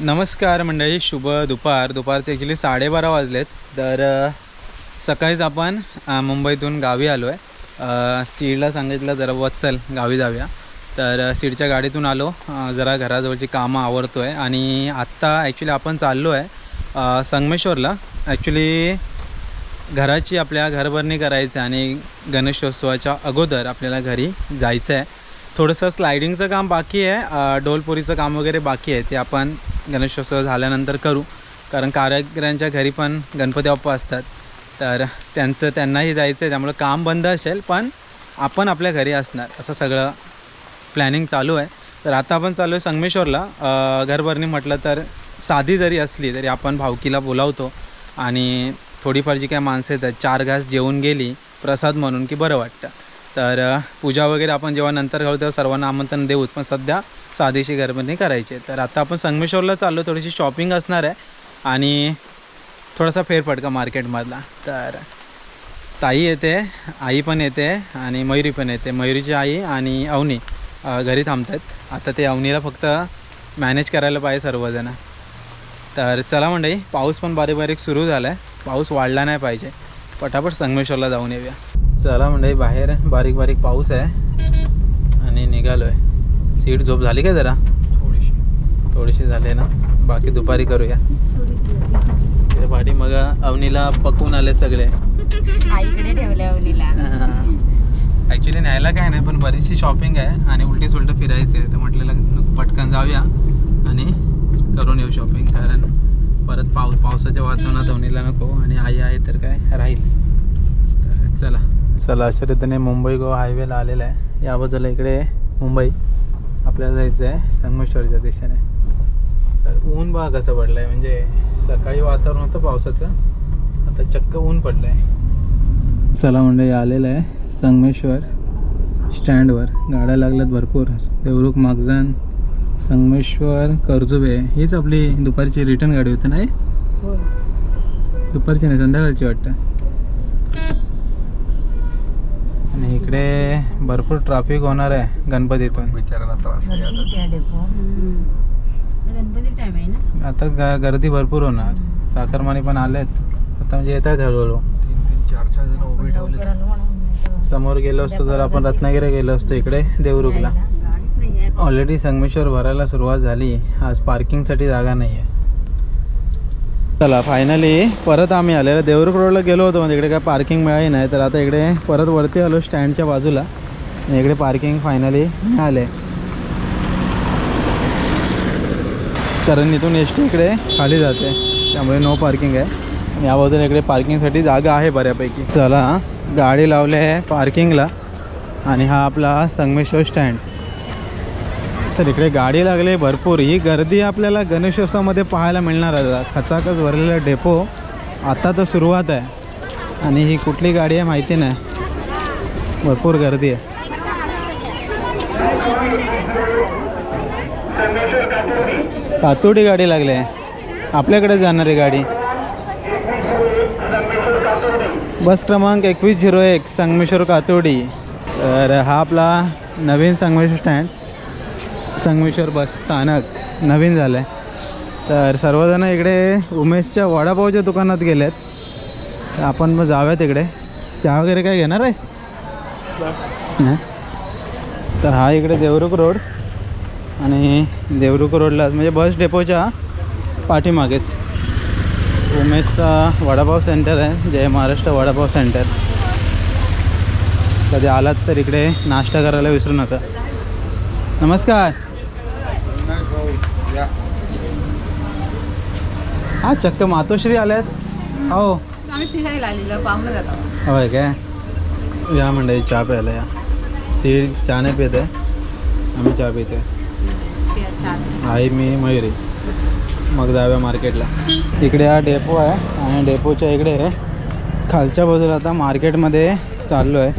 नमस्कार मंडळी शुभ दुपार. दुपारचे ॲक्च्युली साडेबारा वाजलेत. तर सकाळीच आपण मुंबईतून गावी आलो आहे सीडला सांगितलं जरा वत्सल गावी जाऊया. तर सीडच्या गाडीतून आलो. जरा घराजवळची कामं आवडतो आहे आणि आत्ता ॲक्च्युली आपण चाललो आहे संगमेश्वरला. ॲक्च्युली घराची आपल्या घरभरणी करायचं आहे आणि गणेशोत्सवाच्या अगोदर आपल्याला घरी जायचं आहे थोडंसं स्लायडिंगचं काम बाकी आहे. डोलपुरीचं काम वगैरे बाकी आहे. ते आपण गणेशोत्सव झाल्यानंतर करू. कारण कारागिरांच्या घरी पण गणपती बाप्पा असतात. तर त्यांचं त्यांनाही जायचं आहे त्यामुळं काम बंद असेल पण आपण आपल्या घरी असणार. असं सगळं प्लॅनिंग चालू आहे. तर आता आपण चालू आहे संगमेश्वरला. घरभरणी म्हटलं तर साधी जरी असली तरी आपण भावकीला बोलावतो. आणि थोडीफार जी काय माणसं येतात चार घास जेवून गेली प्रसाद म्हणून की बरं वाटतं. तर पूजा वगैरे आपण जेव्हा नंतर घालू तेव्हा सर्वांना आमंत्रण देऊच पण सध्या साधीशी गरबणी करायची तर आता आपण संगमेश्वरला चाललो थोडीशी शॉपिंग असणार आहे. आणि थोडासा फेरफटका मार्केटमधला. तर ताई येते आई पण येते आणि मयुरी पण येते. मयुरीची आई आणि अवनी घरी थांबत आहेत आता ते अवनीला फक्त मॅनेज करायला पाहिजे सर्वजण. तर चला मंडळी पाऊस पण बारीक बारीक सुरू झाला आहे पाऊस वाढला नाही पाहिजे. पटापट संगमेश्वरला जाऊन येऊया. चला मंडळी बाहेर बारीक बारीक पाऊस आहे. आणि निघालो आहे सीट झोप झाली का जरा? थोडीशी. थोडीशी झाली ना? बाकी दुपारी करूया. पाठी मग अवनीला पकवून आले सगळे. आईकडे ठेवल्या अवनीला. ॲक्च्युली न्यायला काय नाही पण बरीचशी शॉपिंग आहे आणि उलटी सुलट फिरायचं आहे तर म्हटलेलं पटकन जाऊया आणि करून येऊ शॉपिंग कारण परत पाऊस पावसाच्या वातावरणात अवनीला नको आणि आई आहे तर काय? राहील. तर चला. चला अशा रीतीने मुंबई गोवा हायवेला आलेला आहे. या बाजूला इकडे मुंबई. आपल्याला जायचं आहे संगमेश्वरच्या दिशेने. तर ऊन बघा कसं पडलं आहे म्हणजे सकाळी वातावरण होतं पावसाचं. आता चक्क ऊन पडलं आहे चला म्हणजे आलेलं आहे संगमेश्वर स्टँडवर गाड्या लागल्यात भरपूर. देवरुख मागजान संगमेश्वर कर्जुबे हीच आपली दुपारची रिटर्न गाडी होती नाही? दुपारची नाही संध्याकाळची वाटतं. आणि इकडे भरपूर ट्रॅफिक होणार आहे गणपतीतून. बिचारायला त्रास आहे आता. गणपती टाइम आहे ना? आता ग गर्दी भरपूर होणार. चाकरमानी पण आलेत. आता म्हणजे येत आहेत हळूहळू. तीन तीन चार चार जण उभे ठेवले लवकर आलो म्हणून समोर गेलो असतो तर आपण रत्नागिरी गेलो असतो इकडे देवरुखला. ऑलरेडी संगमेश्वर भरायला सुरुवात झाली. आज पार्किंगसाठी जागा नाही आहे चला फायनली परत आम्ही आलेलो. देवरुख रोडला गेलो होतो म्हणजे इकडे काय पार्किंग मिळाली नाही. तर आता इकडे परत वरती आलो स्टँडच्या बाजूला. आणि इकडे पार्किंग फायनली मिळाले. कारण इथून एस टी इकडे खाली जाते. त्यामुळे नो पार्किंग आहे. याबद्दल या बाजूला इकडे पार्किंगसाठी जागा आहे बऱ्यापैकी. चला गाडी लावली आहे पार्किंगला आणि हा आपला संगमेश्वर स्टँड तर इकडे गाडी लागली भरपूर. ही गर्दी आपल्याला गणेशोत्सवामध्ये पाहायला मिळणार आहे. खचाखच भरलेला डेपो आता तर सुरुवात आहे. आणि ही कुठली गाडी आहे माहिती नाही. भरपूर गर्दी आहे. कातोडी गाडी लागली आहे. आपल्याकडे जाणारी गाडी. बस क्रमांक एकवीस झिरो एक संगमेश्वर कातोडी. तर हा आपला नवीन संगमेश्वर स्टँड संगमेश्वर बस स्थानक नवीन झालं आहे तर सर्वजण इकडे उमेशच्या वडापावच्या दुकानात गेलेत. तर आपण मग जाऊयात इकडे. चहा वगैरे काय घेणार आहेस? नाही? तर हा इकडे देवरुख रोड आणि देवरुख रोडला म्हणजे बस डेपोच्या पाठीमागेच. उमेशचा वडापाव सेंटर आहे जय महाराष्ट्र वडापाव सेंटर. कधी आलात तर इकडे नाश्ता करायला विसरू नका. नमस्कार. हा चक्क मातोश्री आल्यात. हो. आम्ही फिरायला आलेलो पाहुणं जातो होय काय? या मंडळी चहा प्यायला या. सीड चहा नाही पित आहे. आम्ही चहा पिते आई मी मयुरी. मग जाऊया मार्केटला. इकडे हा डेपो आहे आणि डेपोच्या इकडे खालच्या बाजूला आता मार्केटमध्ये चाललो आहे.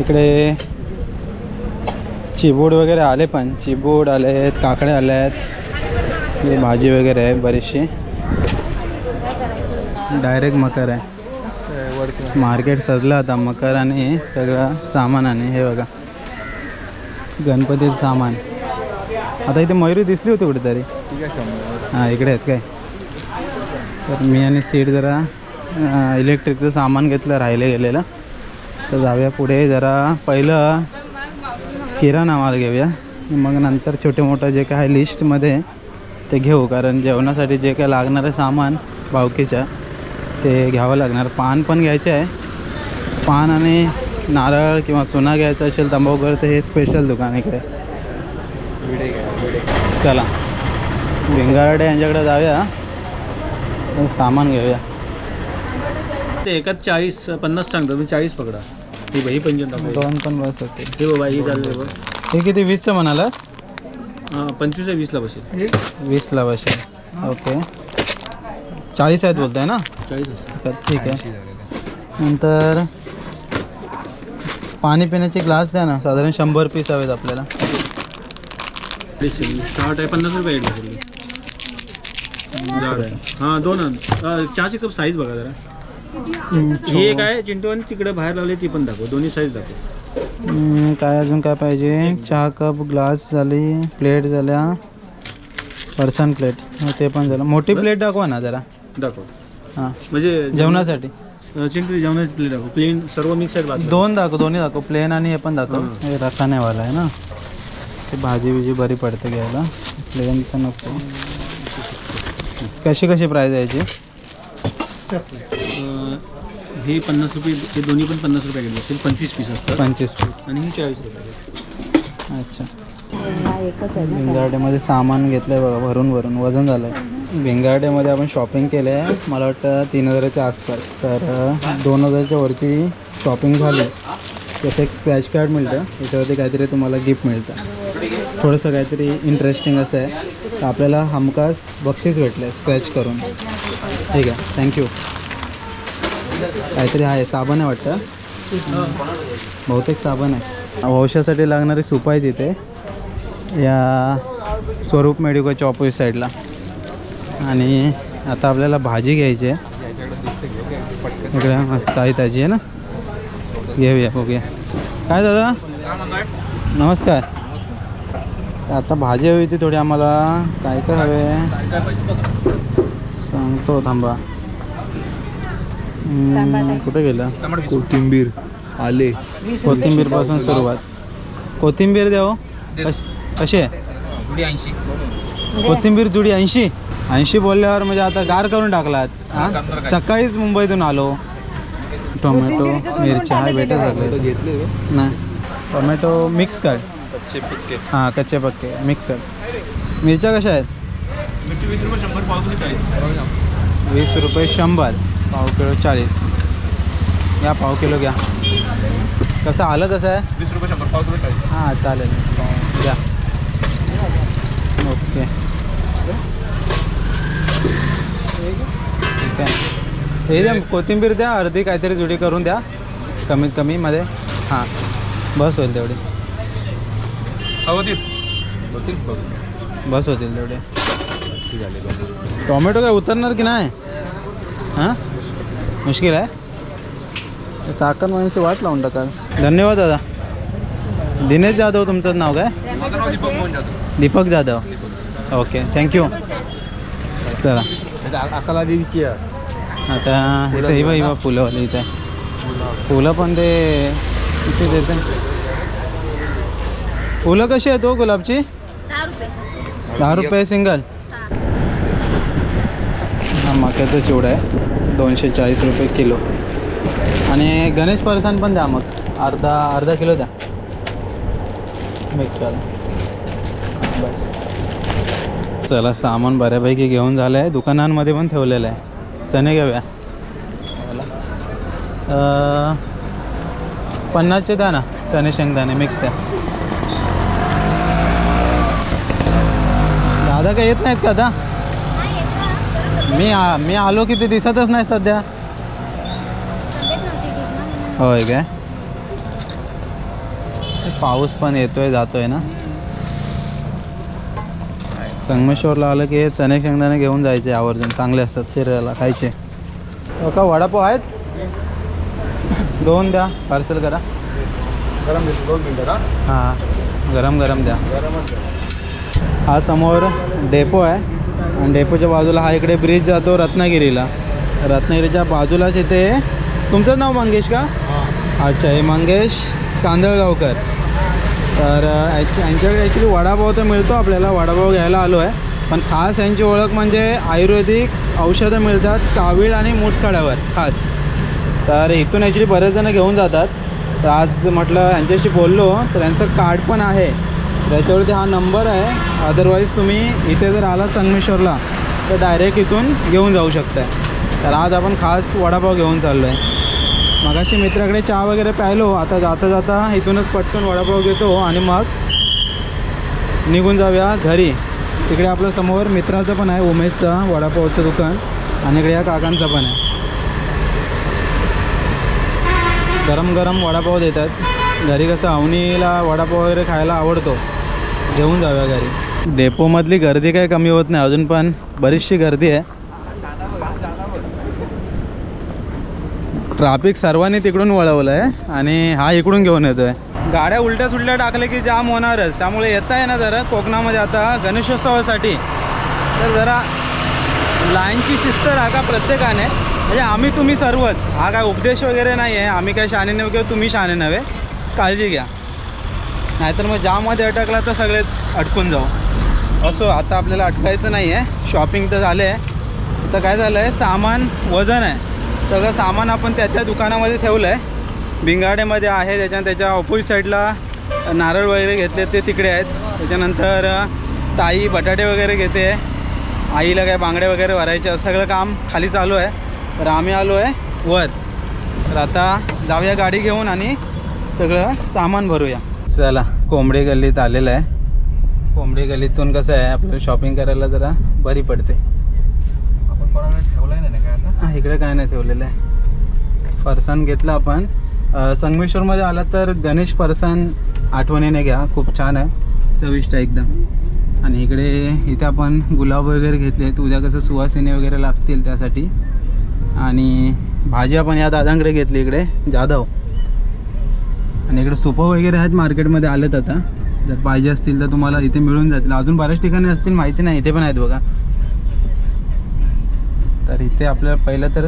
इकडे चिबूड वगैरे आले पण. चिबूड आले आहेत काकडे आले आहेत ही भाजी वगैरे आहे बरीचशी. डायरेक्ट मकर आहे. मार्केट सजलं आता मकर आणि सगळं सामान आणि हे बघा. गणपतीचं सामान. आता इथे मयुरी दिसली होती कुठेतरी. हां इकडे आहेत काय? तर मी आणि सीट जरा इलेक्ट्रिकचं सामान घेतलं राहिले गेलेलं. तर जाऊया पुढे जरा पहिलं किराणा माल घेऊया. मग नंतर छोटे मोठं जे काय आहे लिस्टमध्ये ते घेऊ कारण जेवणासाठी जे काय लागणार आहे सामान भावकीच्या ते घ्यावं लागणार. पान पण घ्यायचे आहे. पान आणि नारळ किंवा चुना घ्यायचा असेल तंबाखूकर तर हे स्पेशल दुकान इकडे. चला. भिंगारडे यांच्याकडे जाऊया. सामान घेऊया. ते एकात चाळीस पन्नास सांगतो तुम्ही चाळीस पकडा. ही बाई पंचन दोन पण बस होते. हे बाबा ही चालले बघ. हे किती वीसचं म्हणाला पंचवीस आहे वीसला बसेल. वीसला बसेल. ओके. चाळीस आहेत बोलताय ना? चाळीस तर ठीक आहे. नंतर पाणी पिण्याचे ग्लास द्या ना. साधारण शंभर पीस हवेत आपल्याला. साठ आहे पन्नास रुपये जाड आहे. हां दोन. अं, चहाची कप साईज बघा जरा. ही एक आहे चिंटू आणि तिकडे बाहेर लावले ती पण दाखव. दोन्ही साईज दाखव. काय अजून काय पाहिजे? चहा कप ग्लास झाली प्लेट झाल्या. Person plate. ते पण झालं. मोठी प्लेट दाखवा ना जरा. दाखव. हां. म्हणजे जेवणासाठी. चिंटू जेवणाची प्लेट दाखव. प्लेन सर्व. दोन दाखव दोन्ही दाखव. प्लेन आणि हे पण दाखव. हां. रखानेवाला आहे ना? ते भाजी बिजी बरी पडते घ्यायला. प्लेन तर नको. कशी कशी प्राईज आहे याची? हे पन्नास रुपये हे दोन्ही पण पन्नास रुपये घेतले असेल पंचवीस पीस असतात. पंचवीस पीस. आणि ही चाळीस रुपये अच्छा. एकच आहे ना भिंगार्डेमध्ये सामान घेतलं आहे बघा भरून भरून. वजन झालं आहे भिंगार्डेमध्ये आपण शॉपिंग केलं आहे मला वाटतं तीन हजाराच्या आसपास. तर दोन हजारच्या वरची शॉपिंग झाली. तसं एक स्क्रॅच कार्ड मिळतं. याच्यावरती काहीतरी तुम्हाला गिफ्ट मिळतं. थोडंसं काहीतरी इंटरेस्टिंग असं आहे. तर आपल्याला हमखास बक्षीस भेटलं आहे स्क्रॅच करून. ठीक आहे. थँक्यू काहीतरी आहे साबण आहे वाटतं. बहुतेक साबण आहे. वंशासाठी लागणारी सूप आहे तिथे. या स्वरूप मेडिकोच्या ऑपोजिट साईडला. आणि आता आपल्याला भाजी घ्यायची आहे. इकडे मस्त आहे ताजी आहे ना? घेऊया बघूया. काय दादा? नमस्कार. आता भाजी हवी होती थोडी आम्हाला. काय काय हवे? सांगतो थांबा. कुठे गेलं? कोथिंबीर आले. कोथिंबीरपासून सुरुवात. कोथिंबीर द्या हो. कश- कशी आहे? कोथिंबीर जुडी ऐंशी? ऐंशी बोलल्यावर म्हणजे आता गार करून टाकलात. हा? सकाळीच मुंबईतून आलो. टोमॅटो मिरच्या हा भेटत लागले घेतले नाही. टोमॅटो मिक्स कर. कच्चे पिक्के. हां कच्चे पक्के. मिक्स कर. मिरच्या कशा आहेत? वीस रुपये शंभर. पाव किलो चाळीस. शंभर पाव किलो घ्या. पाव कसं आलं कसं आहे? वीस रुपये शंभर पाव किलो चाळीस. हां चालेल. द्या ओके. ठीक आहे. हे द्या कोथिंबीर द्या अर्धी काहीतरी जुडी करून द्या. कमीत कमी मध्ये. हां. बस होईल तेवढी. होतील. होतील बघ बस होतील तेवढे. टोमॅटो काय उतरणार की नाही? हां? मुश्किल आहे? साखर महिन्याची वाट लावून टाका. धन्यवाद दादा. दिनेश जाधव तुमचं नाव काय? दीपक जाधव. ओके थँक्यू चला. अकला देवीची आता इथं ही बा ही बा फुलंवाली इथे. फुलं पण ते किती देते. फुलं कशी आहेत हो गुलाबची? दहा रुपये सिंगल. हा मक्याचा चिवडा आहे. दोनशे चाळीस रुपये किलो. आणि गणेश फरसाण पण द्या मग. अर्धा अर्धा किलो द्या. मिक्स करा बस. चला सामान बऱ्यापैकी घेऊन झालं आहे दुकानांमध्ये पण ठेवलेलं आहे. चणे घेऊया. पन्नासचे द्या ना. चणे शेंगदाणे मिक्स द्या. दादा काय येत नाहीत का आता? मी आ मी आलो की ते दिसतच नाही सध्या. होय काय? पाऊस पण येतोय जातोय ना. संगमेश्वरला आलं की हे चणे शेंगदाणे घेऊन जायचे आवर्जून चांगले असतात शरीराला खायचे. हो का वडापाव आहेत? दोन द्या पार्सल करा. गरम दोन मिनटं हां? गरम गरम द्या. गरमच हा समोर डेपो आहे. आणि डेपोच्या बाजूला हा इकडे ब्रिज जातो रत्नागिरीला. रत्नागिरीच्या बाजूलाच इथे तुमचं नाव मंगेश का? अच्छा हे मंगेश कांदळगावकर. तर यांच्याकडे ॲक्च्युली वडापाव तर मिळतो आपल्याला वडापाव घ्यायला आलो आहे पण खास यांची ओळख म्हणजे आयुर्वेदिक औषधं मिळतात कावीळ आणि मुठखाड्यावर खास. तर इथून ॲक्च्युली बरेच जण घेऊन जातात. तर आज म्हटलं यांच्याशी बोललो तर यांचं कार्ड पण आहे. त्याच्यावरती हा नंबर आहे. अदरवाईज तुम्ही इथे जर आला संगमेश्वरला तर डायरेक्ट इथून घेऊन जाऊ शकता तर आज आपण खास वडापाव घेऊन चाललो आहे मगाशी मित्राकडे चहा वगैरे प्यायलो आता जाता जाता इथूनच पटकन वडापाव घेतो आणि मग निघून जाऊया घरी. तिकडे आपलं समोर मित्राचं पण आहे उमेशचा वडापावचं दुकान आणि इकडे या काकांचं पण आहे. गरम गरम वडापाव देतात. घरी कसं अवनीला वडापाव वगैरे खायला आवडतो. घेऊन जाऊया घरी. डेपोमधली गर्दी काही कमी होत नाही अजून पण बरीचशी गर्दी आहे. ट्राफिक सर्वांनी तिकडून वळवलं आहे आणि हा इकडून घेऊन येतो आहे गाड्या उलट्या सुलट्या टाकल्या की जाम होणारच. त्यामुळे येत आहे ना जरा कोकणामध्ये आता गणेशोत्सवासाठी. तर जरा लाईनची शिस्त राखा प्रत्येकाने. म्हणजे आम्ही तुम्ही सर्वच. हा काय उपदेश वगैरे नाही आहे आम्ही काय शाने नव्हे किंवा तुम्ही शाने नव्हे. काळजी घ्या. नाहीतर मग जाममध्ये अटकला तर सगळेच अटकून जाऊ. असो आता आपल्याला अटकायचं नाही आहे. शॉपिंग तर झाले आहे. तर काय झालं आहे? सामान वजन आहे. सगळं सामान आपण त्याच्या दुकानामध्ये ठेवलं आहे भिंगाडेमध्ये आहे त्याच्या त्याच्या ऑपोजिट साईडला नारळ वगैरे घेतले ते तिकडे आहेत. त्याच्यानंतर ताई बटाटे वगैरे घेते. आईला काय बांगडे वगैरे भरायचे असं सगळं काम खाली चालू आहे. तर आम्ही आलो आहे वर. तर आता जाऊया गाडी घेऊन आणि सगळं सामान भरूया. चला कोंबडी गल्लीत आलेलं आहे. कोंबडी गल्लीतून कसं आहे आपल्याला शॉपिंग करायला जरा बरी पडते. आपण कोणाला ठेवलाय नाही ना काय आता? हा, इकडे काय नाही ठेवलेलं आहे. फरसाण घेतलं आपण. संगमेश्वरमध्ये आला तर गणेश फरसाण आठवणीने घ्या. खूप छान आहे. चविष्ट आहे एकदम. आणि इकडे इथे आपण गुलाब वगैरे घेतलेत उद्या कसं सुवासिनी वगैरे लागतील त्यासाठी. आणि भाजी आपण या दादांकडे घेतली इकडे. जाधव. आणि इकडे सोफा वगैरे आहेत मार्केटमध्ये आलेत आता. जर पाहिजे असतील तर तुम्हाला इथे मिळून जातील. अजून बऱ्याच ठिकाणी असतील माहिती नाही. इथे पण आहेत बघा. तर इथे आपल्याला पहिलं तर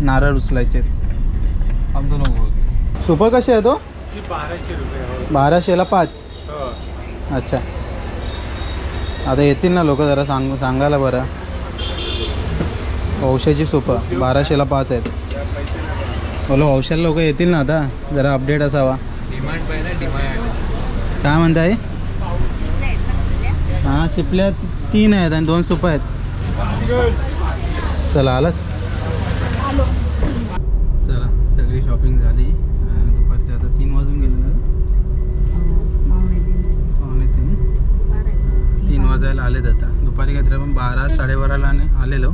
नारळ उचलायचे. आहेत. कसे आहे तो बाराशे बाराशेला पाच. अच्छा. आता येतील ना लोक जरा सांग सांगायला बरं. औषधाची सुपं. बाराशेला पाच आहेत. बोलो औषध लोक येतील ना आता? जरा अपडेट असावा. डिमांड पाहिजे ना डिमांड. काय म्हणताय? हां चिपल्या तीन आहेत आणि दोन सुपं आहेत. चला आलात? चला सगळी शॉपिंग झाली. दुपारचे आता तीन वाजून गेले ना? पावणे तीन. तीन वाजायला आलेत आता. दुपारी काहीतरी आपण बारा साडेबाराला आणि आलेलो.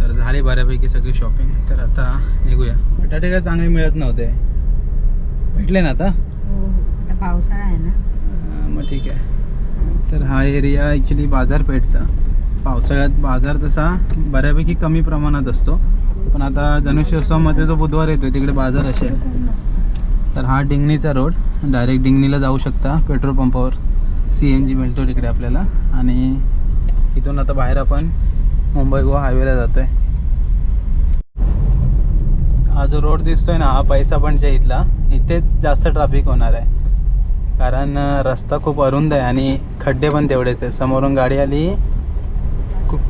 तर झाली बऱ्यापैकी सगळी शॉपिंग तर आता निघूया. बटाटे काय चांगले मिळत नव्हते. भेटले ना आता? हो आता पावसाळा आहे ना. मग ठीक आहे. तर हा एरिया ॲक्च्युली बाजारपेठचा. पावसाळ्यात बाजार तसा बऱ्यापैकी कमी प्रमाणात असतो. पण आता गणेशोत्सवामध्ये जो बुधवार येतो तिकडे बाजार असेल तर हा डिंगणीचा रोड. डायरेक्ट डिंगणीला जाऊ शकता पेट्रोल पंपावर. सी एन जी मिळतो तिकडे आपल्याला. आणि इथून आता बाहेर आपण मुंबई गोवा हायवेला जातो आहे हा जो रोड दिसतोय ना हा पैसा पणच्या इथला इथेच जास्त ट्रॅफिक होणार आहे. कारण रस्ता खूप अरुंद आहे आणि खड्डे पण तेवढेच आहे. समोरून गाडी आली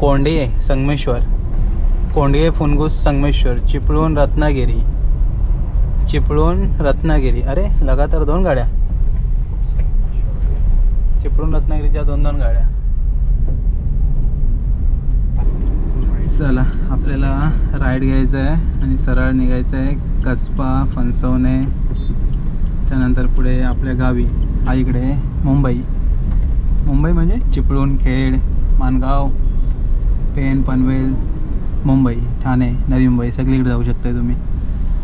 कोंडी आहे संगमेश्वर. कोंडिये फुनगुस संगमेश्वर. चिपळूण रत्नागिरी. चिपळूण रत्नागिरी. अरे लगातार दोन गाड्या. चिपळूण रत्नागिरीच्या दोन दोन गाड्या. चला आपल्याला राईड घ्यायचं आहे आणि सरळ निघायचं आहे कसबा फणसवणे त्यानंतर पुढे आपल्या गावी हा इकडे मुंबई. मुंबई म्हणजे चिपळूण खेड माणगाव पेन पनवेल मुंबई ठाणे नवी मुंबई सगळीकडे जाऊ शकता तुम्ही.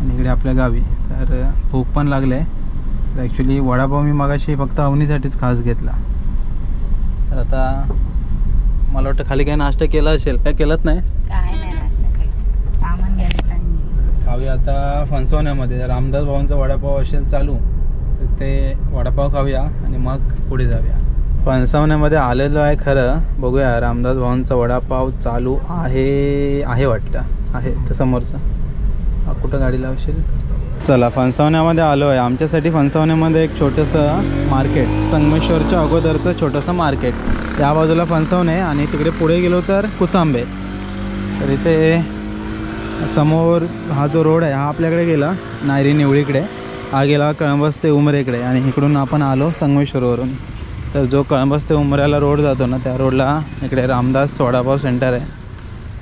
आणि इकडे आपल्या गावी. तर भूक पण लागलं. आहे तर ॲक्च्युली वडापाव मी मगाशी फक्त अवनीसाठीच खास घेतला. तर आता मला वाटतं खाली काही नाश्ता केला असेल. काय केलाच नाही नाश्ता काही सामान घ्यायला टाइम नाही खाऊया आता फणसवण्यामध्ये रामदास भाऊंचा वडापाव असेल चालू तर ते वडापाव खाऊया आणि मग पुढे जाऊया. फणसावण्यामध्ये आलेलो आहे खरं बघूया रामदास भाऊंचा वडापाव चालू आहे आहे वाटतं. आहे तर समोरचं. कुठं गाडी लावशील? चला फणसावण्यामध्ये आलो आहे आमच्यासाठी फणसावण्यामध्ये एक छोटंसं मार्केट संगमेश्वरच्या अगोदरचं छोटंसं मार्केट. या बाजूला फणसवणे आणि तिकडे पुढे गेलो तर कुचांबे. तर इथे समोर हा जो रोड आहे हा आपल्याकडे गेला नायरी निवळीकडे. हा गेला कळंबस ते उमरेकडे आणि इकडून आपण आलो संगमेश्वरवरून. तर जो कळंबस ते उमऱ्याला रोड जातो ना त्या रोडला इकडे रामदास वडापाव सेंटर आहे.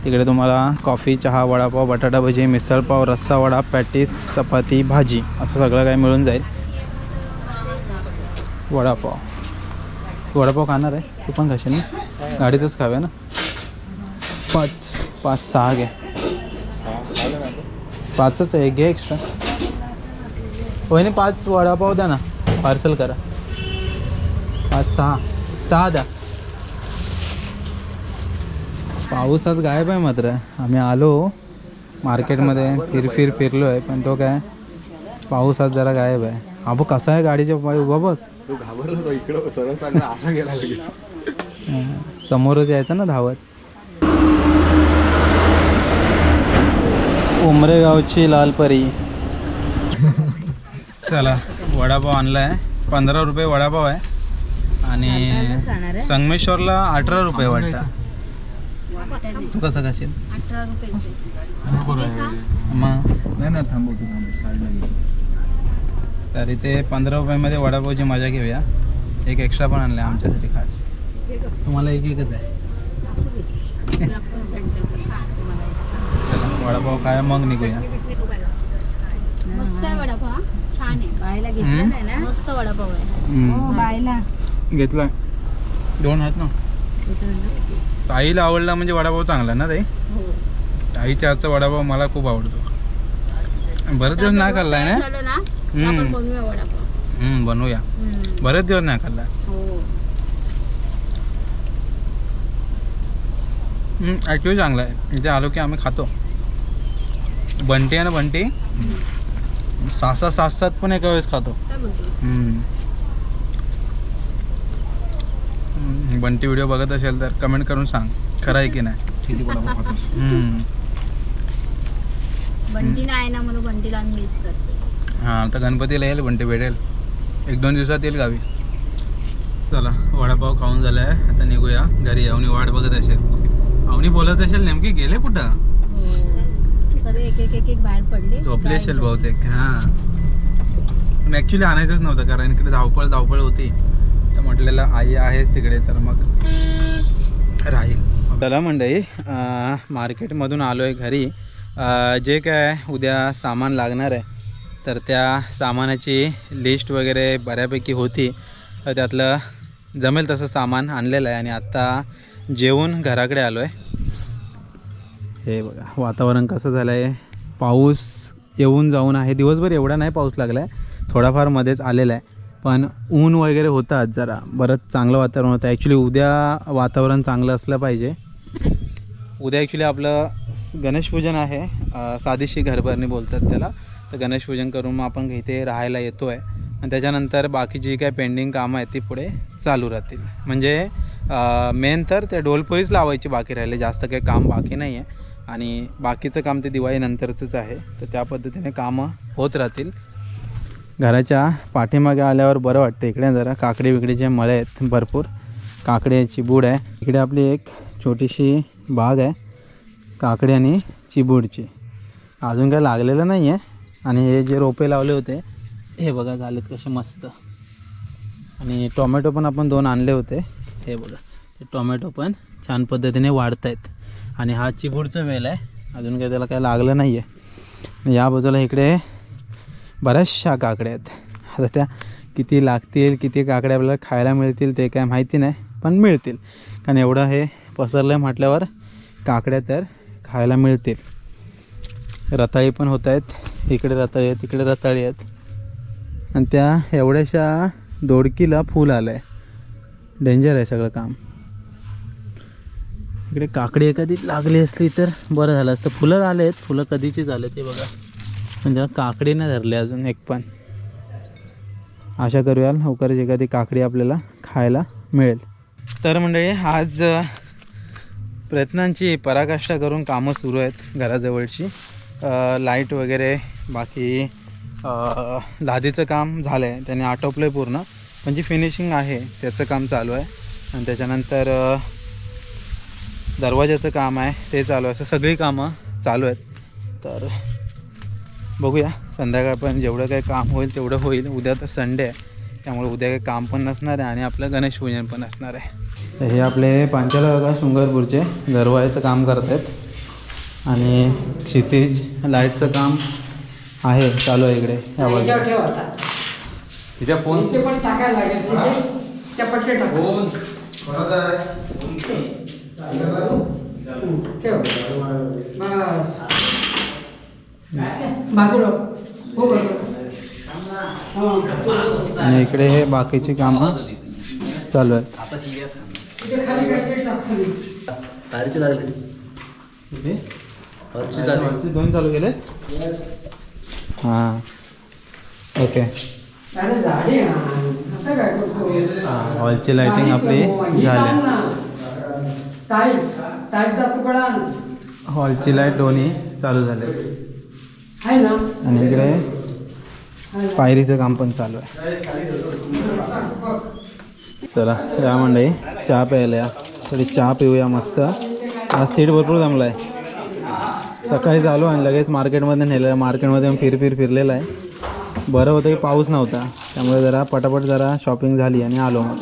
तिकडे तुम्हाला कॉफी चहा वडापाव बटाटा भजी मिसळपाव रस्सा वडा पॅटीस चपाती भाजी असं सगळं काही मिळून जाईल. वडापाव. वडापाव खाणार आहे. तू पण खाशील ना? गाडीतच खावे ना? पाच पाच सहा घ्या पाचच आहे घे एक्स्ट्रा वहिनी पाच वडापाव द्या ना. पार्सल करा. पाच सहा. सहा द्या. पाऊस आज गायब आहे मात्र. आम्ही आलो. मार्केटमध्ये फिर फिर फिरलो आहे पण तो काय पाऊस आज जरा गायब आहे. अबो कसा आहे गाडीच्या उभा बघ. तो घाबरला तो इकडं. सरळ सांगला असा गेला लगेच समोरच यायचं ना धावत. उमरेगावची लालपरी. चला वडापाव आणला आहे पंधरा रुपये वडापाव आहे. आणि संगमेश्वरला अठरा रुपये वाटतं. तू कसं खाशील? मग? नाही ना थांबवतो थांबव तर इथे पंधरा रुपयामध्ये वडापावची मजा घेऊया. एक एक्स्ट्रा पण आणलं आहे आमच्यासाठी खास. तुम्हाला एक एकच आहे. वडापाव काय मग निघूया. मस्त आहे वडापाव छान आहे. बायला हम्म. घेतला नाही ना मस्त वडापाव आहे. हम्म. हो बायला घेतला दोन आहेत ना? ताईला आवडला म्हणजे वडापाव चांगला ना ताई? हो. ताईच्या हातचा वडापाव मला खूप आवडतो. बरेच दिवस नाही खाल्लाय ना? झालं ना? हम्म. आपण बनवूया वडापाव. हम्म, बनवूया. हम्म. बरेच दिवस नाही खाल्ला. हो. ॲक्च्युली चांगला आहे. इथे आलो की आम्ही खातो. बंटी आहे ना बंटी? सहा सहा सात सात पण एका वेळेस खातो. बंटी व्हिडिओ बघत असेल तर कमेंट करून सांग खरं आहे की नाही? किती वडापाव खातोस. हम्म. बंटी नाही ना म्हणून बंटीला आम्ही मिस करतो. हां आता गणपतीला येईल बंटी भेटेल. एक दोन दिवसात येईल गावी. चला वडापाव खाऊन झाला आहे आता निघूया. घरी अवनी वाट बघत असेल. अवनी बोलत असेल नेमकी गेले कुठं? हो. सर्व एक एक एक एक बाहेर पडले. झोपली असेल. बहुतेक. हां. पण ॲक्च्युली आणायचंच नव्हतं कारण इकडे धावपळ धावपळ होती. तर म्हटलेलं आई आहेच तिकडे तर मग राहील. चला मंडळी अं, मार्केटमधून आलो आहे घरी जे काय उद्या सामान लागणार आहे तर त्या सामानाची लिस्ट वगैरे बऱ्यापैकी होती. तर त्यातलं जमेल तसं सामान आणलेलं आहे आणि आत्ता जेवून घराकडे आलो आहे हे बघा वातावरण कसं झालं आहे पाऊस येऊन जाऊन आहे. दिवसभर एवढा नाही पाऊस लागला आहे थोडाफार मध्येच आलेला आहे. पण ऊन वगैरे होतं आज जरा. बरंच चांगलं वातावरण होतं. ॲक्च्युली उद्या वातावरण चांगलं असलं पाहिजे. उद्या ॲक्च्युली आपलं गणेशपूजन आहे. साधीशी घरभरणी बोलतात त्याला. तर गणेशपूजन करून मग आपण इथे राहायला येतो आहे आणि त्याच्यानंतर बाकी जी काही पेंडिंग कामं आहेत ती पुढे चालू राहतील. म्हणजे मेन तर ते डोलपुरीच लावायची बाकी राहिले. जास्त काही काम बाकी नाही आहे आणि बाकीचं काम ते दिवाळीनंतरचंच आहे. तर त्या पद्धतीने कामं होत राहतील. घराच्या पाठीमागे आल्यावर बरं वाटतं इकडे जरा. काकडी विकडीचे मळे आहेत भरपूर. काकडी चिबूड आहे. इकडे आपली एक छोटीशी बाग आहे काकडी आणि चिबूडची. अजून काय लागलेलं नाही आहे आणि हे जे रोपे लावले होते हे बघा झालेत कसे मस्त. आणि टोमॅटो पण आपण दोन आणले होते. हे बघा ते टोमॅटो पण छान पद्धतीने वाढत आहेत आणि हा चिबूडचा वेल आहे. अजून काही त्याला काय लागलं नाही आहे या बाजूला इकडे बऱ्याचशा काकड्या आहेत. आता त्या किती लागतील किती काकड्या आपल्याला खायला मिळतील ते काय माहिती नाही पण मिळतील. कारण एवढं हे पसरलं आहे म्हटल्यावर काकड्या तर खायला मिळतील. रताळी पण होत आहेत. इकडे रताळी आहेत तिकडे रताळी आहेत. आणि त्या एवढ्याशा दोडकीला फूल आलं आहे डेंजर आहे सगळं काम. इकडे काकडी एखादी लागली असली तर बरं झालं असतं. फुलं आले आहेत. फुलं कधीची झाले ते बघा. पण काकडी नाही धरली अजून एक पण. आशा करूया लवकरच एखादी काकडी आपल्याला खायला मिळेल. तर मंडळी आज प्रयत्नांची पराकाष्ठा करून कामं सुरू आहेत घराजवळची. लाइट वगैरे बाकी लादीचं काम झालं आहे त्याने आटोपलं आहे पूर्ण. पण जी फिनिशिंग आहे त्याचं काम चालू आहे. आणि त्याच्यानंतर दरवाजाचं काम आहे ते चालू आहे. असं सगळी कामं चालू आहेत. तर बघूया संध्याकाळपर्यंत जेवढं काही काम होईल तेवढं होईल. उद्या तर संडे आहे त्यामुळे उद्या काही काम पण नसणार आहे आणि आपलं गणेश पूजन पण असणार आहे. तर हे आपले पांचाला बघा शृंगारपूरचे दरवाजाचं काम करत आहेत. आणि क्षितिज लाईटचं काम आहे चालू आहे इकडे तिच्या फोन? पण टाकायला लागेल ठेव हो आणि इकडे हे बाकीची कामं चालू आहेत. दोन चालू केलेस हां. ओके. हॉलची लाईटिंग आपली झाली टाईप टाईपचा तुकडा आण. हॉलची लाइट दोन्ही चालू झाले आहे ना? आणि इकडे? पायरीचं काम पण चालू आहे. चला या मंडळी चहा प्यायला या. तरी चहा पिऊया मस्त. आज सीट भरपूर जमला आहे सकाळी चालू आणि लगेच मार्केटमध्ये नेलेलं आहे मार्केटमध्ये फिर फिर फिरलेलं आहे. बरं होतं की पाऊस नव्हता. त्यामुळे जरा पटापट जरा शॉपिंग झाली आणि आलो मग.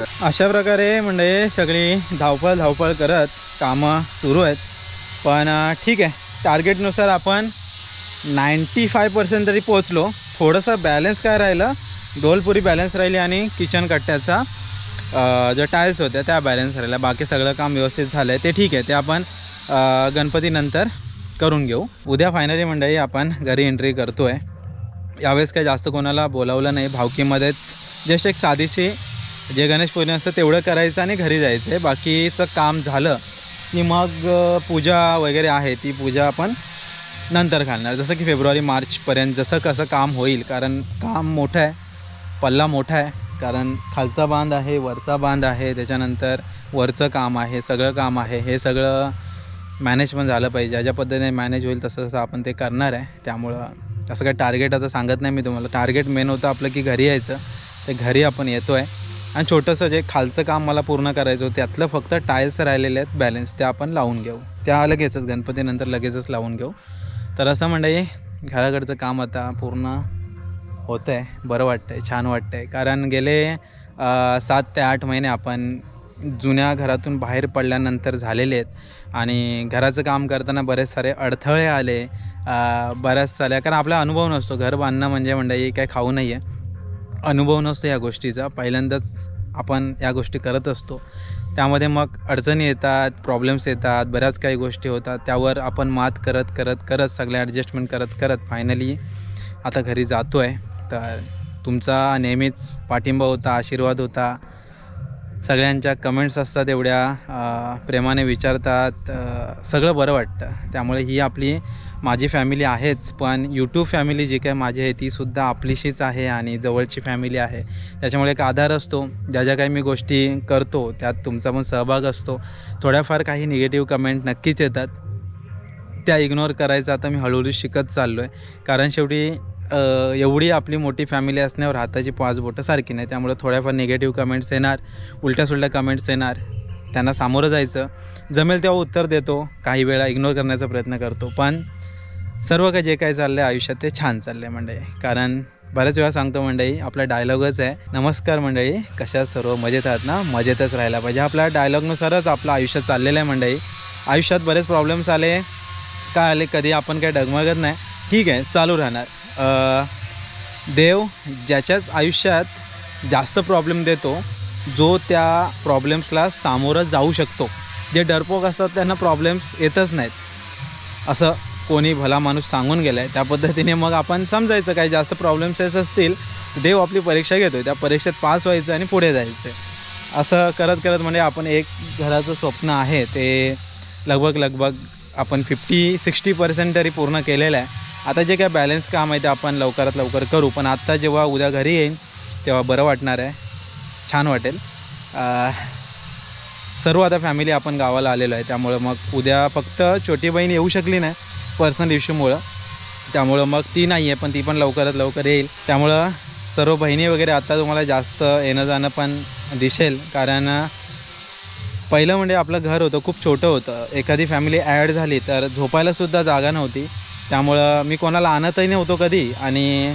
अशा प्रकारे म्हणजे सगळी धावपळ धावपळ करत कामं सुरू आहेत. पण ठीक आहे. टार्गेटनुसार आपण नाईंटी फाय पर्सेंट तरी पोचलो थोडंसं बॅलन्स काय राहिलं? डोलपुरी बॅलन्स राहिली आणि किचन कट्ट्याचा ज्या टाईल्स होत्या त्या बॅलन्स राहिल्या. बाकी सगळं काम व्यवस्थित झालं आहे ते ठीक आहे. ते आपण गणपतीनंतर करून घेऊ. उद्या फायनली मंडळी आपण घरी एंट्री करतो आहे यावेळेस काही जास्त कोणाला बोलावलं नाही. भावकीमध्येच जस्ट एक साधीची जे गणेश पूजन असतं तेवढं करायचं आणि घरी जायचं आहे. बाकीचं काम झालं की मग पूजा वगैरे आहे ती पूजा आपण नंतर घालणार. जसं की फेब्रुवारी मार्चपर्यंत जसं कसं काम होईल कारण काम मोठं आहे पल्ला मोठा आहे कारण खालचा बांध आहे वरचा बांध आहे त्याच्यानंतर वरचं काम आहे सगळं काम आहे हे सगळं मॅनेज पण झालं पाहिजे. ज्या ज्या पद्धतीने मॅनेज होईल तसं तसं आपण ते करणार आहे. त्यामुळं असं काही टार्गेट आता सांगत नाही मी तुम्हाला. टार्गेट मेन होतं आपलं की घरी यायचं. ते घरी आपण येतो आहे आणि छोटंसं जे खालचं काम मला पूर्ण करायचं होतं त्यातलं फक्त टाईल्स राहिलेले आहेत बॅलन्स ते आपण लावून घेऊ. त्या लगेचच गणपतीनंतर लगेचच लावून घेऊ. तर असं म्हणजे घराकडचं काम आता पूर्ण होतं आहे बरं वाटतं आहे छान वाटतं आहे कारण गेले सात ते आठ महिने आपण जुन्या घरातून बाहेर पडल्यानंतर झालेले आहेत. आणि घराचं काम करताना बरेच सारे अडथळे आले बऱ्याच साऱ्या कारण आपला अनुभव नसतो. घर बांधणं म्हणजे म्हणजे काय खाऊ नाही आहे अनुभव नसतो या गोष्टीचा. पहिल्यांदाच आपण या गोष्टी करत असतो. त्यामध्ये मग अडचणी येतात प्रॉब्लेम्स येतात बऱ्याच काही गोष्टी होतात. त्यावर आपण मात करत करत करत सगळ्या ॲडजस्टमेंट करत करत फायनली आता घरी जातो आहे तर तुमचा नेहमीच पाठिंबा होता आशीर्वाद होता. सगळ्यांच्या कमेंट्स असतात एवढ्या प्रेमाने विचारतात. सगळं बरं वाटतं. त्यामुळे ही आपली माझी फॅमिली आहेच पण यूट्यूब फॅमिली जी काय माझी आहे तीसुद्धा आपलीशीच आहे आणि जवळची फॅमिली आहे. त्याच्यामुळे एक आधार असतो. ज्या ज्या काही मी गोष्टी करतो त्यात तुमचा पण सहभाग असतो. थोड्याफार काही निगेटिव्ह कमेंट नक्कीच येतात. त्या इग्नोर करायचं आता मी हळूहळू शिकत चाललो आहे कारण शेवटी एवढी आपली मोठी फॅमिली असण्यावर हाताची पाच बोटं सारखी नाही. त्यामुळे थोड्याफार निगेटिव्ह कमेंट्स येणार उलट्या सुलट्या कमेंट्स येणार. त्यांना सामोरं जायचं. जमेल तेव्हा उत्तर देतो. काही वेळा इग्नोर करण्याचा प्रयत्न करतो. पण सर्व काही जे काही चाललं आहे आयुष्यात ते छान चाललं आहे मंडळी. कारण बऱ्याच वेळा सांगतो मंडळी आपला डायलॉगच आहे. नमस्कार मंडळी कशा सर्व? मजेत आहात ना? मजेतच राहायला पाहिजे. आपल्या डायलॉगनुसारच आपलं आयुष्य चाललेलं आहे मंडळी. आयुष्यात बरेच प्रॉब्लेम्स आले. काय आले? कधी आपण काही डगमगत नाही. ठीक आहे चालू राहणार. देव ज्याच्याच आयुष्यात जास्त प्रॉब्लेम देतो जो त्या प्रॉब्लेम्सला सामोरं जाऊ शकतो. जे डरपोक असतात त्यांना प्रॉब्लेम्स येतच नाहीत. असं कोणी भला माणूस सांगून गेला आहे त्या पद्धतीने मग आपण समजायचं काही जास्त प्रॉब्लेम्स असतील देव आपली परीक्षा घेतो त्या परीक्षेत पास व्हायचं आणि पुढे जायचं. असं करत करत म्हणजे आपण एक घराचं स्वप्न आहे ते लगभग लगभग आपण फिफ्टी सिक्स्टी पर्सेंट तरी पूर्ण केलेलं आहे. आता जे काय बॅलन्स काम आहे ते आपण लवकरात लवकर करू पण आत्ता जेव्हा उद्या घरी येईन तेव्हा बरं वाटणार आहे. छान वाटेल. सर्व आता फॅमिली आपण गावाला आलेलो आहे त्यामुळं मग उद्या फक्त छोटी बहीण येऊ शकली नाही पर्सनल इश्यूमुळं त्यामुळं मग ती नाही आहे पण ती पण लवकरात लवकर येईल. त्यामुळं सर्व बहिणी वगैरे आता तुम्हाला जास्त येणं जाणं पण दिसेल. कारण पहिलं म्हणजे आपलं घर होतं खूप छोटं होतं. एखादी फॅमिली ॲड झाली तर झोपायलासुद्धा जागा नव्हती. त्यामुळं मी कोणाला आणतही नव्हतो कधी. आणि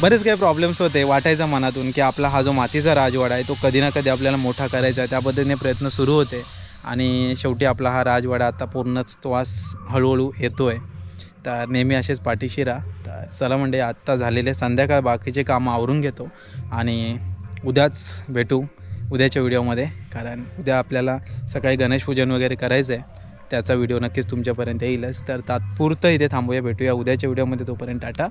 बरेच काही प्रॉब्लेम्स होते वाटायचं मनातून की आपला हा जो मातीचा राजवाडा आहे तो कधी ना कधी आपल्याला मोठा करायचा आहे. त्या पद्धतीने प्रयत्न सुरू होते. आणि शेवटी आपला हा राजवाडा आता पूर्णच तो आज हळूहळू येतो आहे तर नेहमी असेच पाठीशी राहा. तर चला म्हणजे आत्ता झालेले संध्याकाळ बाकीचे कामं आवरून घेतो आणि उद्याच भेटू उद्याच्या व्हिडिओमध्ये. कारण उद्या आपल्याला सकाळी गणेशपूजन वगैरे करायचं आहे त्याचा व्हिडिओ नक्कीच तुमच्यापर्यंत येईलच. तर तात्पुरतं इथे थांबूया भेटूया उद्याच्या व्हिडिओमध्ये. तोपर्यंत टाटा.